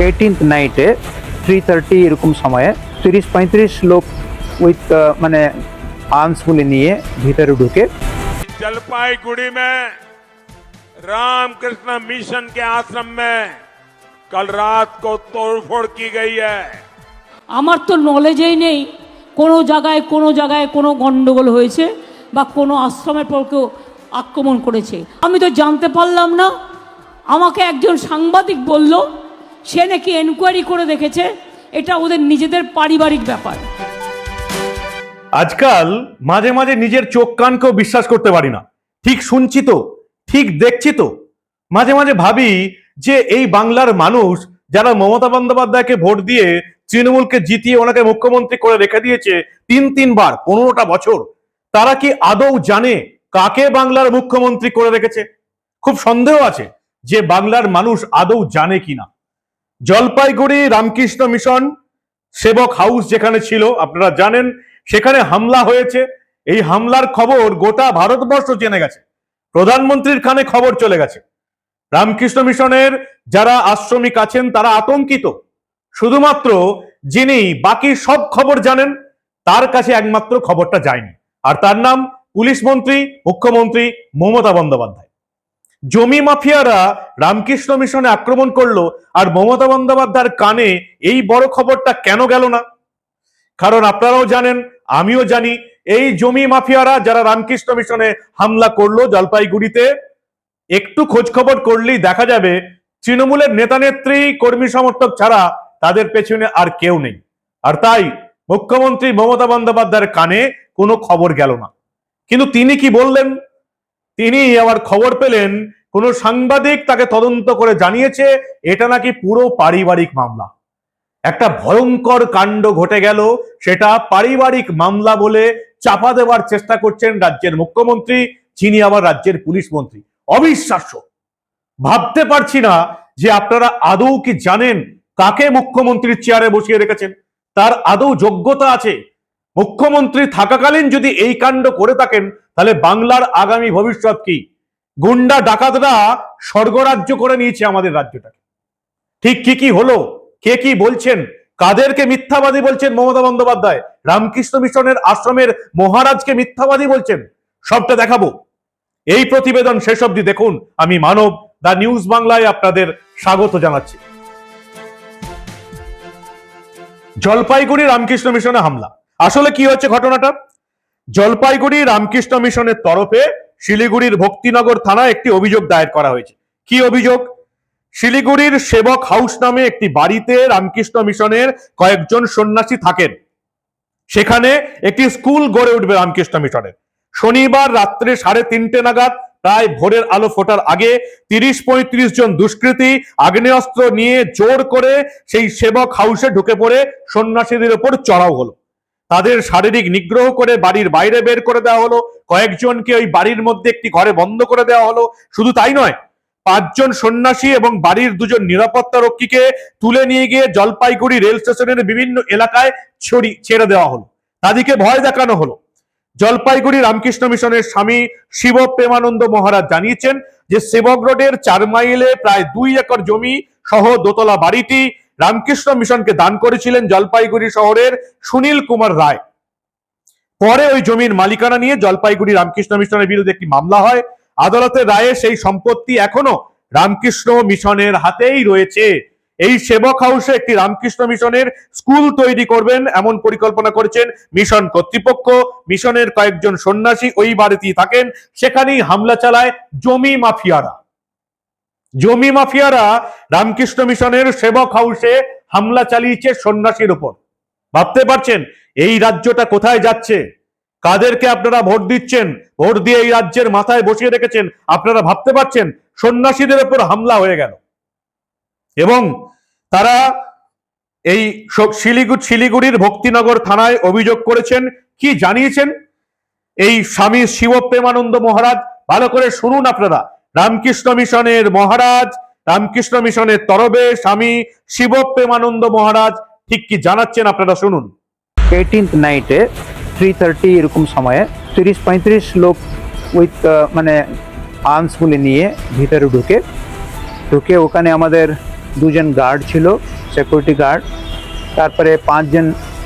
Eighteenth নাইটে three thirty এরকম সময়ে তিরিশ পঁয়ত্রিশ লোক উইথ মানে আর্মসগুলি নিয়ে ভিতরে ঢুকে जलपाईगुड़ी में रामकृष्ण मिशन के आश्रम में कल रात को तोड़फोड़ की गई है আমার তো নলেজেই নেই কোনো জায়গায় কোনো জায়গায় কোনো গণ্ডগোল হয়েছে বা কোনো আশ্রমের পর কেউ আক্রমণ করেছে আমি তো জানতে পারলাম না আমাকে একজন সাংবাদিক বলল সে নাকি এনকোয়ারি করে দেখেছে, এটা ওদের নিজেদের পারিবারিক ব্যাপার। আজকাল মাঝে মাঝে নিজের চোখ কানকেও বিশ্বাস করতে পারি না। ঠিক শুনছি তো, ঠিক দেখছি তো। মাঝে মাঝে ভাবি যে এই বাংলার মানুষ যারা মমতা বন্দ্যোপাধ্যায়কে ভোট দিয়ে তৃণমূলকে জিতিয়ে ওনাকে মুখ্যমন্ত্রী করে রেখে দিয়েছে তিন তিনবার, পনেরোটা বছর, তারা কি আদৌ জানে কাকে বাংলার মুখ্যমন্ত্রী করে রেখেছে? খুব সন্দেহ আছে যে বাংলার মানুষ আদৌ জানে কিনা। জলপাইগুড়ি রামকৃষ্ণ মিশন সেবক হাউস যেখানে ছিল, আপনারা জানেন, সেখানে হামলা হয়েছে। এই হামলার খবর গোটা ভারতবর্ষ জেনে গেছে। প্রধানমন্ত্রীর কানে খবর চলে গেছে। রামকৃষ্ণ মিশনের যারা আশ্রমিক আছেন, তারা আতঙ্কিত। শুধুমাত্র যিনি বাকি সব খবর জানেন, তার কাছে একমাত্র খবরটা যায়নি। আর তার নাম পুলিশ মন্ত্রী, মুখ্যমন্ত্রী মমতা বন্দ্যোপাধ্যায়। জমি মাফিয়ারা রামকৃষ্ণ মিশনে আক্রমণ করল আর মমতা বন্দ্যোপাধ্যায়ের কানে এই বড় খবরটা কেন গেল না? কারণ আপনারাও জানেন, আমিও জানি, এই জমি মাফিয়ারা যারা রামকৃষ্ণ মিশনে হামলা করল জলপাইগুড়িতে, একটু খোঁজ খবর করলেই দেখা যাবে তৃণমূলের নেতা নেত্রী, কর্মী সমর্থক ছাড়া তাদের পেছনে আর কেউ নেই। আর তাই মুখ্যমন্ত্রী মমতা বন্দ্যোপাধ্যায়ের কানে কোনো খবর গেল না। কিন্তু তিনি কি বললেন? তিনি আবার খবর পেলেন, কোন সাংবাদিক তাকে তদন্ত করে জানিয়েছে, এটা নাকি পুরো পারিবারিক মামলা। একটা ভয়ঙ্কর কাণ্ড ঘটে গেল, সেটা পারিবারিক মামলা বলে চাপা দেওয়ার চেষ্টা করছেন রাজ্যের মুখ্যমন্ত্রী, যিনি আবার রাজ্যের পুলিশ মন্ত্রী। অবিশ্বাস্য। ভাবতে পারছি না যে আপনারা আদৌ কি জানেন কাকে মুখ্যমন্ত্রীর চেয়ারে বসিয়ে রেখেছেন। তার আদৌ যোগ্যতা আছে। মুখ্যমন্ত্রী থাকাকালীন যদি এই কাণ্ড করে থাকেন তাহলে বাংলার আগামী ভবিষ্যৎ কি? গুন্ডা ডাকাতরা স্বর্গরাজ্য করে নিয়েছে আমাদের রাজ্যটাকে। ঠিক কি কি হলো? কে কি বলছেন? কাদেরকে মিথ্যাবাদী বলছেন মমতা বন্দ্যোপাধ্যায়? রামকৃষ্ণ মিশনের আশ্রমের মহারাজকে মিথ্যাবাদী বলছেন? সবটা দেখাবো। এই প্রতিবেদন শেষ অবধি দেখুন। আমি মানব, দা নিউজ বাংলায় আপনাদের স্বাগত জানাচ্ছি। জলপাইগুড়ি রামকৃষ্ণ মিশনে হামলা। আসলে কি হচ্ছে ঘটনাটা? জলপাইগুড়ি রামকৃষ্ণ মিশনের তরফে শিলিগুড়ির ভক্তিনগর থানায় একটি অভিযোগ দায়ের করা হয়েছে। কি অভিযোগ? শিলিগুড়ির সেবক হাউস নামে একটি বাড়িতে রামকৃষ্ণ মিশনের কয়েকজন সন্ন্যাসী থাকেন। সেখানে একটি স্কুল গড়ে উঠবে রামকৃষ্ণ মিশনের। শনিবার রাত্রে সাড়ে তিনটে নাগাদ প্রায় ভোরের আলো ফোটার আগে তিরিশ পঁয়ত্রিশ জন দুষ্কৃতী আগ্নেয়াস্ত্র নিয়ে জোর করে সেই সেবক হাউসে ঢুকে পড়ে সন্ন্যাসীদের ওপর চড়াও হলো। তাদের শারীরিক নিগ্রহ করে বাড়ির বাইরে বের করে দেওয়া হলো। কয়েকজনকে ওই বাড়ির মধ্যে একটি ঘরে বন্ধ করে দেওয়া হলো। শুধু তাই নয়, পাঁচজন সন্ন্যাসী এবং বাড়ির দুজন নিরাপত্তা রক্ষীকে তুলে নিয়ে গিয়ে জলপাইগুড়ি রেল স্টেশনের বিভিন্ন এলাকায় ছড়ি, ছেড়ে দেওয়া হলো। তাদেরকে ভয় দেখানো হলো। জলপাইগুড়ি রামকৃষ্ণ মিশনের স্বামী শিব প্রেমানন্দ মহারাজ জানিয়েছেন যে, সেবক রোডের চার মাইলে প্রায় দুই একর জমি সহ দোতলা বাড়িটি রামকৃষ্ণ মিশনকে দান করেছিলেন জলপাইগুড়ি শহরের সুনীল কুমার রায়। পরে ওই জমির মালিকানা নিয়ে জলপাইগুড়ি রামকৃষ্ণ মিশনের বিরুদ্ধে একটি মামলা হয়। আদালতের রায়ে সেই সম্পত্তি এখনও রামকৃষ্ণ মিশনের হাতেই রয়েছে। এই সেবক হাউসে একটি রামকৃষ্ণ মিশনের স্কুল তৈরি করবেন এমন পরিকল্পনা করেছেন মিশন কর্তৃপক্ষ। মিশনের কয়েকজন সন্ন্যাসী ওই বাড়িতেই থাকেন, সেখানেই হামলা চালায় জমি মাফিয়ারা। জমি মাফিয়ারা রামকৃষ্ণ মিশনের সেবক হাউসে হামলা চালিয়েছে সন্ন্যাসীর উপর। ভাবতে পারছেন, এই রাজ্যটা কোথায় যাচ্ছে? কাদেরকে আপনারা ভোট দিচ্ছেন? ভোট দিয়ে এই রাজ্যের মাথায় বসিয়ে রেখেছেন? আপনারা ভাবতে পারছেন, সন্ন্যাসীদের উপর হামলা হয়ে গেল? এবং তারা এই শিলিগুড়ি শিলিগুড়ির ভক্তিনগর থানায় অভিযোগ করেছেন। কি জানিয়েছেন? এই স্বামী শিব প্রেমানন্দ মহারাজ, ভালো করে শুনুন আপনারা। রামকৃষ্ণ মিশনের মহারাজ, রামকৃষ্ণ মিশনের তরবে স্বামী শিব প্রেমানন্দ মহারাজ, ঠিক কি জানাচ্ছেন আপনারা শুনুন। এইটিন্থ নাইটে থ্রি থার্টি এরকম সময়ে তিরিশ পঁয়ত্রিশ লোক উইথ মানে আর্মসগুলি নিয়ে ভিতরে ঢুকে ঢুকে ওখানে আমাদের দুজন গার্ড ছিল সিকিউরিটি গার্ড তারপরে পাঁচজন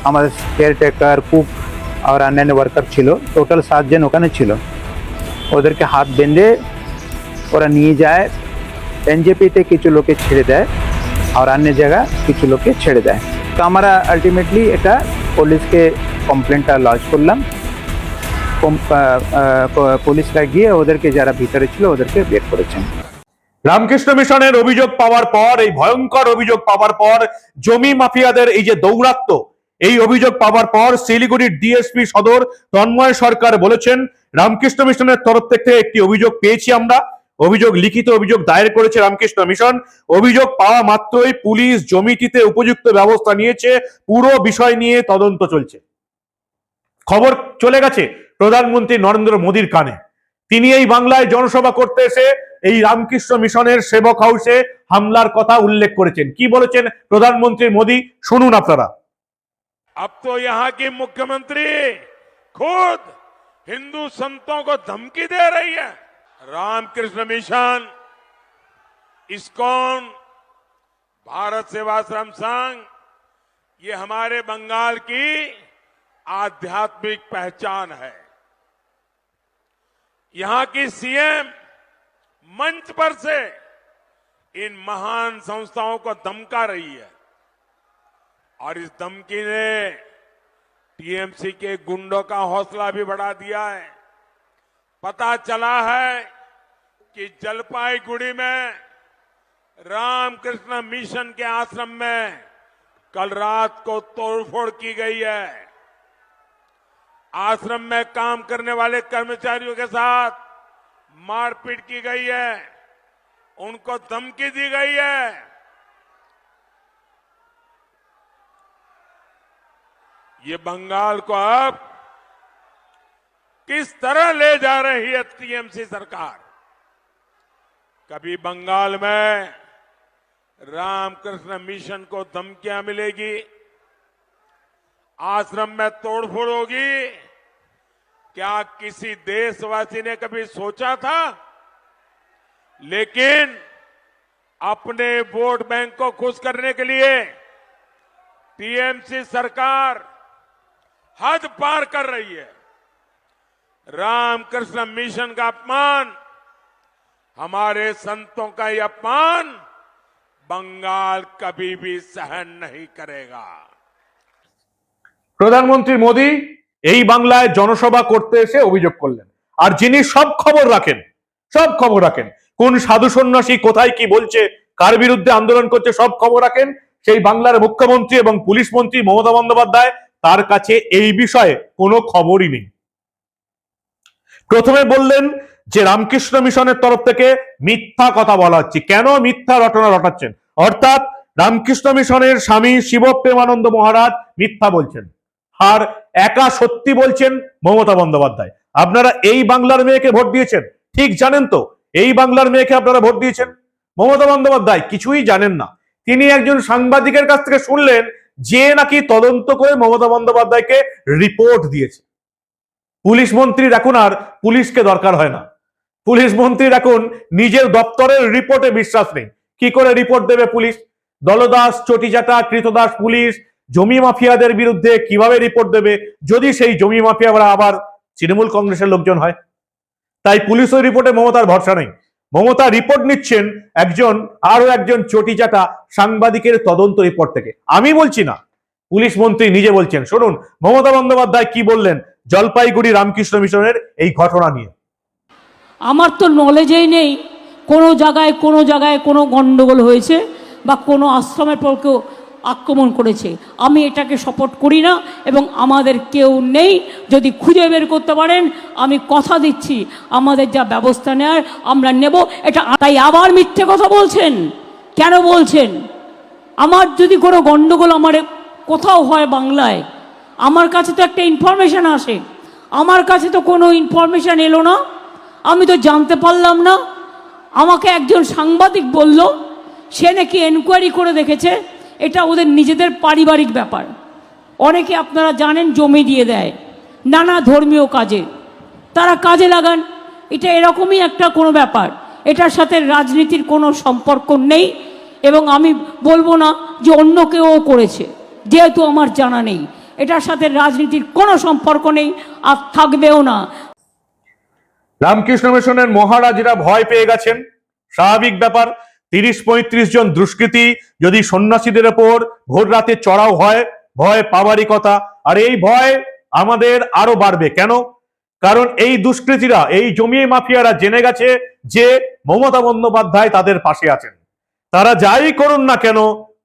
আমাদের কেয়ারটেকার কুক আর অন্যান্য ওয়ার্কার ছিল টোটাল সাতজন ওখানে ছিল। ওদেরকে হাত বেঁধে ওরা নিয়ে যায়। এনজেপিতে কিছু লোকে ছেড়ে দেয় আর অন্য জায়গা কিছু লোকে ছেড়ে দেয়। তো আমরা আলটিমেটলি এটা পুলিশকে কমপ্লেনটা লজ করলাম। পুলিশরা গিয়ে ওদেরকে যারা ভিতরে ছিল ওদেরকে বের করেছেন। রামকৃষ্ণ মিশনের অভিযোগ পাওয়ার পর, এই ভয়ঙ্কর অভিযোগ পাওয়ার পর, জমি মাফিয়াদের এই যে দৌরাত্ম এই অভিযোগ পাওয়ার পর শিলিগুড়ির ডিএসপি সদর তন্ময় সরকার বলেছেন, রামকৃষ্ণ মিশনের তরফ থেকে একটি অভিযোগ পেয়েছি আমরা। অভিযোগ লিখিত অভিযোগ দায়ের করেছে রামকৃষ্ণ মিশন অভিযোগ পাওয়া মাত্রই পুলিশ জমিটিতে উপযুক্ত ব্যবস্থা নিয়েছে পুরো বিষয় নিয়ে তদন্ত চলছে খবর চলে গেছে প্রধানমন্ত্রী নরেন্দ্র মোদীর কানে তিনি এই বাংলায় জনসভা করতে এসে এই রামকৃষ্ণ মিশনের সেবক হাউসে হামলার কথা উল্লেখ করেছেন কি বলেছেন প্রধানমন্ত্রী মোদী শুনুন আপনারা अब तो यहाँ की मुख्यमंत्री खुद हिंदू संतों को धमकी दे रही है रामकृष्ण मिशन, इस्कॉन, भारत सेवाश्रम संघ ये हमारे बंगाल की आध्यात्मिक पहचान है। यहाँ की सीएम मंच पर से इन महान संस्थाओं को धमका रही है। और इस धमकी ने टीएमसी के गुंडों का हौसला भी बढ़ा दिया है। पता चला है कि जलपाईगुड़ी में रामकृष्ण मिशन के आश्रम में कल रात को तोड़फोड़ की गई है। आश्रम में काम करने वाले कर्मचारियों के साथ मारपीट की गई है। उनको धमकी दी गई है। ये बंगाल को अब किस तरह ले जा रही है टीएमसी सरकार? कभी बंगाल में रामकृष्ण मिशन को धमकियाँ मिलेगी, आश्रम में तोड़फोड़ होगी। क्या किसी देशवासी ने कभी सोचा था? लेकिन अपने वोट बैंक को खुश करने के लिए टीएमसी सरकार हद पार कर रही है। रामकृष्ण मिशन का अपमान हमारे संतों का ये अपमान बंगाल कभी भी सहन नहीं करेगा প্রধানমন্ত্রী মোদী এই বাংলায় জনসভা করতে এসে অভিযোগ করলেন আর যিনি সব খবর রাখেন সব খবর রাখেন কোন সাধু সন্ন্যাসী কোথায় কি বলছে কার বিরুদ্ধে আন্দোলন করছে সব খবর রাখেন সেই বাংলার মুখ্যমন্ত্রী এবং পুলিশ মন্ত্রী মমতা বন্দ্যোপাধ্যায় তার কাছে এই বিষয়ে কোনো খবরই নেই প্রথমে বললেন যে রামকৃষ্ণ মিশনের তরফ থেকে মিথ্যা কথা বলা হচ্ছে। কেন মিথ্যা রটনা রটাচ্ছেন? অর্থাৎ রামকৃষ্ণ মিশনের স্বামী শিব প্রেমানন্দ মহারাজ মিথ্যা বলছেন। আর একা সত্যি বলছেন মমতা বন্দ্যোপাধ্যায়। আপনারা এই বাংলার মেয়েকে ভোট দিয়েছেন? ঠিক জানেন তো, এই বাংলার মেয়েকে আপনারা ভোট দিয়েছেন? মমতা বন্দ্যোপাধ্যায় কিছুই জানেন না। তিনি একজন সাংবাদিকের কাছ থেকে শুনলেন যে নাকি তদন্ত করে মমতা বন্দ্যোপাধ্যায়কে রিপোর্ট দিয়েছে। পুলিশ মন্ত্রীর এখন আর পুলিশকে দরকার হয় না। পুলিশ মন্ত্রীর এখন নিজের দপ্তরের রিপোর্টে বিশ্বাস নেই। কি করে রিপোর্ট দেবে পুলিশ? দলদাস চটিজাটা কৃতদাস পুলিশ, জমি মাফিয়াদের বিরুদ্ধে কীভাবে রিপোর্ট দেবে? যদি সেই জমি মাফিয়ারা আবার তৃণমূল কংগ্রেসের লোকজন হয়। তাই পুলিশ ওই রিপোর্টে মমতার ভরসা নেই। মমতা রিপোর্ট নিচ্ছেন একজন আরও একজন চটিচাটা সাংবাদিকের তদন্ত রিপোর্ট থেকে। আমি বলছি না। পুলিশ মন্ত্রী নিজে বলছেন। শুনুন, মমতা বন্দ্যোপাধ্যায় কি বললেন? জলপাইগুড়ি রামকৃষ্ণ মিশনের এই ঘটনা নিয়ে। আমার তো নলেজেই নেই কোনো জায়গায় কোনো জায়গায় কোনো গণ্ডগোল হয়েছে বা কোনো আশ্রমের পর কেউ আক্রমণ করেছে। আমি এটাকে সাপোর্ট করি না এবং আমাদের কেউ নেই। যদি খুঁজে বের করতে পারেন, আমি কথা দিচ্ছি। আমাদের যা ব্যবস্থা নেওয়ার আমরা নেব। এটা তাই আবার মিথ্যে কথা বলছেন। কেন বলছেন? আমার যদি কোনো গণ্ডগোল আমার কোথাও হয় বাংলায়, আমার কাছে তো একটা ইনফরমেশান আসে। আমার কাছে তো কোনো ইনফরমেশান এলো না। আমি তো জানতে পারলাম না। আমাকে একজন সাংবাদিক বলল, সে নাকি এনকোয়ারি করে দেখেছে, এটা ওদের নিজেদের পারিবারিক ব্যাপার। অনেকে আপনারা জানেন জমি দিয়ে দেয়, নানা ধর্মীয় কাজে। তারা কাজে লাগান, এটা এরকমই একটা কোনো ব্যাপার। এটার সাথে রাজনীতির কোনো সম্পর্ক নেই, এবং আমি বলব না যে অন্য কেউ করেছে, যেহেতু আমার জানা নেই। এটার সাথে রাজনীতির কোনো সম্পর্ক নেই, আর থাকবেও না। রামকৃষ্ণ মিশনের মহারাজরা ভয় পেয়ে গেছেন। স্বাভাবিক ব্যাপার, তিরিশ পঁয়ত্রিশ জন দুষ্কৃতী যদি সন্ন্যাসীদের ওপর ভোর রাতে চড়াও হয়, ভয় পাওয়ারই কথা। আর এই ভয় আমাদের আরও বাড়বে। কেন? কারণ এই দুষ্কৃতীরা, এই জমিয়ে মাফিয়ারা জেনে গেছে যে মমতা বন্দ্যোপাধ্যায় তাদের পাশে আছেন। তারা যাই করুন না কেন,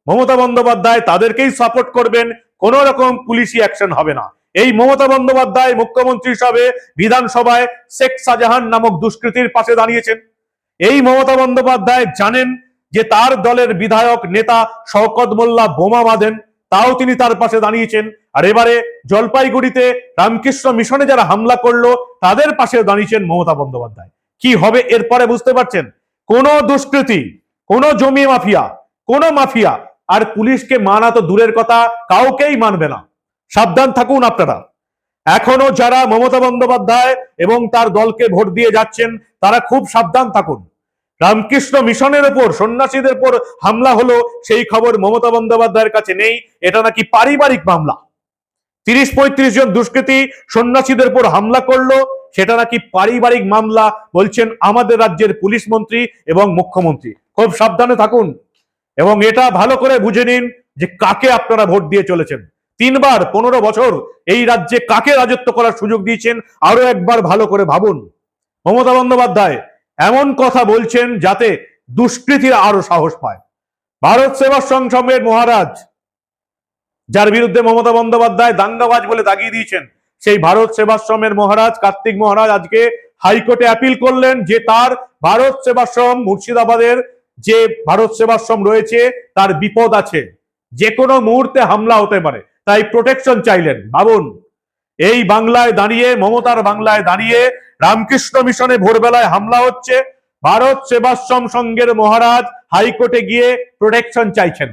মমতা বন্দ্যোপাধ্যায় তাদেরকেই সাপোর্ট করবেন, কোন রকম পুলিশি অ্যাকশন হবে না। এই মমতা বন্দ্যোপাধ্যায় মুখ্যমন্ত্রী হিসাবে বিধানসভায় শেখ শাহজাহান নামক দুষ্কৃতীর পাশে দাঁড়িয়েছেন। এই মমতা বন্দ্যোপাধ্যায় জানেন যে তার দলের বিধায়ক নেতা শওকত মোল্লা বোমা বাঁধেন, তাও তিনি তার পাশে দাঁড়িয়েছেন। আর এবারে জলপাইগুড়িতে রামকৃষ্ণ মিশনে যারা হামলা করল, তাদের পাশে দাঁড়িয়েছেন মমতা বন্দ্যোপাধ্যায়। কি হবে এরপরে বুঝতে পারছেন? কোন দুষ্কৃতী, কোন জমি মাফিয়া, কোন মাফিয়া, আর পুলিশকে মানা তো দূরের কথা, কাউকেই মানবে না। সাবধান থাকুন আপনারা। এখনও যারা মমতা বন্দ্যোপাধ্যায় এবং তার দলকে ভোট দিয়ে যাচ্ছেন, তারা খুব সাবধান থাকুন। রামকৃষ্ণ মিশনের উপর সন্ন্যাসীদের উপর হামলা হলো, সেই খবর মমতা বন্দ্যোপাধ্যায়ের কাছে নেই। এটা নাকি পারিবারিক মামলা। তিরিশ পঁয়ত্রিশ জন দুষ্কৃতী সন্ন্যাসীদের উপর হামলা করল, সেটা নাকি পারিবারিক মামলা বলছেন আমাদের রাজ্যের পুলিশ মন্ত্রী এবং মুখ্যমন্ত্রী। খুব সাবধানে থাকুন। এবং এটা ভালো করে বুঝে নিন যে কাকে আপনারা ভোট দিয়ে চলেছেন। তিনবার পনেরো বছর এই রাজ্যে কাকে রাজত্ব করার সুযোগ দিয়েছেন? আরও একবার ভালো করে ভাবুন। মমতা বন্দ্যোপাধ্যায় এমন কথা বলছেন যাতে দুষ্কৃতীরা আরও সাহস পায়। ভারত সেবাশ্রম সংঘের মহারাজ, যার বিরুদ্ধে মমতা বন্দ্যোপাধ্যায় দাঙ্গাবাজ বলে দাগিয়ে দিয়েছেন, সেই ভারত সেবাশ্রমের মহারাজ, কার্তিক মহারাজ আজকে হাইকোর্টে অ্যাপিল করলেন যে তার ভারত সেবাশ্রম মুর্শিদাবাদের যে ভারত সেবাশ্রম রয়েছে, তার বিপদ আছে। যে কোনো মুহূর্তে হামলা হতে পারে। তাই প্রোটেকশন চাইলেন। ভাবুন, এই বাংলায় দাঁড়িয়ে, মমতার বাংলায় দাঁড়িয়ে রামকৃষ্ণ মিশনে ভোরবেলায় হামলা হচ্ছে, ভারত সেবাশ্রম সংঘের মহারাজ হাইকোর্টে গিয়ে প্রোটেকশন চাইছেন।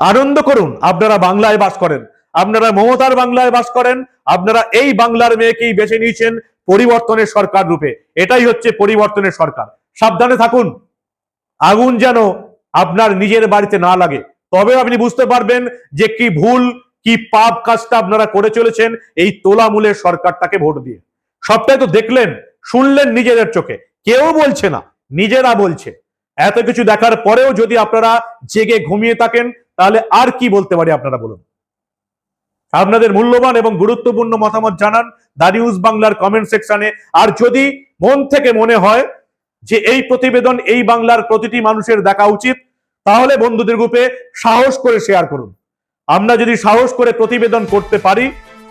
আনন্দ করুন, আপনারা বাংলায় বাস করেন, আপনারা মমতার বাংলায় বাস করেন, আপনারা এই বাংলার মেয়েকেই বেছে নিয়েছেন পরিবর্তনের সরকার রূপে। এটাই হচ্ছে পরিবর্তনের সরকার। সাবধানে থাকুন, আগুন যেন আপনার নিজের বাড়িতে না লাগে। তবে আপনি বুঝতে পারবেন যে কি ভুল, কি পাপ কাজটা আপনারা করে চলেছেন এই তোলামূলের সরকারটাকে ভোট দিয়ে। সবটাই তো দেখলেন, শুনলেন নিজেদের চোখে। কেউ বলছে না, নিজেরা বলছে। এত কিছু দেখার পরেও যদি আপনারা জেগে ঘুমিয়ে থাকেন, তাহলে আর কি বলতে পারি আপনারা বলুন? আপনাদের মূল্যবান এবং গুরুত্বপূর্ণ মতামত জানান দা নিউজ বাংলার কমেন্ট সেকশনে। আর যদি মন থেকে মনে হয় যে এই প্রতিবেদন, এই বাংলার প্রতিটি মানুষের দেখা উচিত তাহলে বন্ধুদের গ্রুপে সাহস করে শেয়ার করুন। আমরা যদি সাহস করে প্রতিবেদন করতে পারি,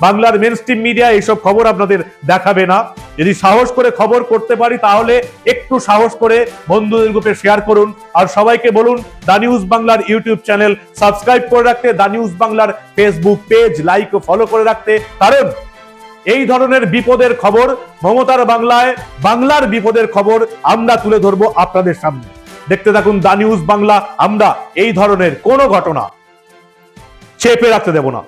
বাংলার মেন মিডিয়া এইসব খবর আপনাদের দেখাবে না। যদি সাহস করে খবর করতে পারি, তাহলে একটু সাহস করে বন্ধুদের গ্রুপে শেয়ার করুন। আর সবাইকে বলুন দা নিউজ বাংলার ইউটিউব চ্যানেল সাবস্ক্রাইব করে রাখতে দা নিউজ বাংলার ফেসবুক পেজ লাইক ও ফলো করে রাখতে। কারণ এই ধরনের বিপদের খবর, মমতার বাংলায় বাংলার বিপদের খবর আমরা তুলে ধরবো আপনাদের সামনে। দেখতে থাকুন দা নিউজ বাংলা। আমরা এই ধরনের কোনো ঘটনা চেপে রাখতে দেব না।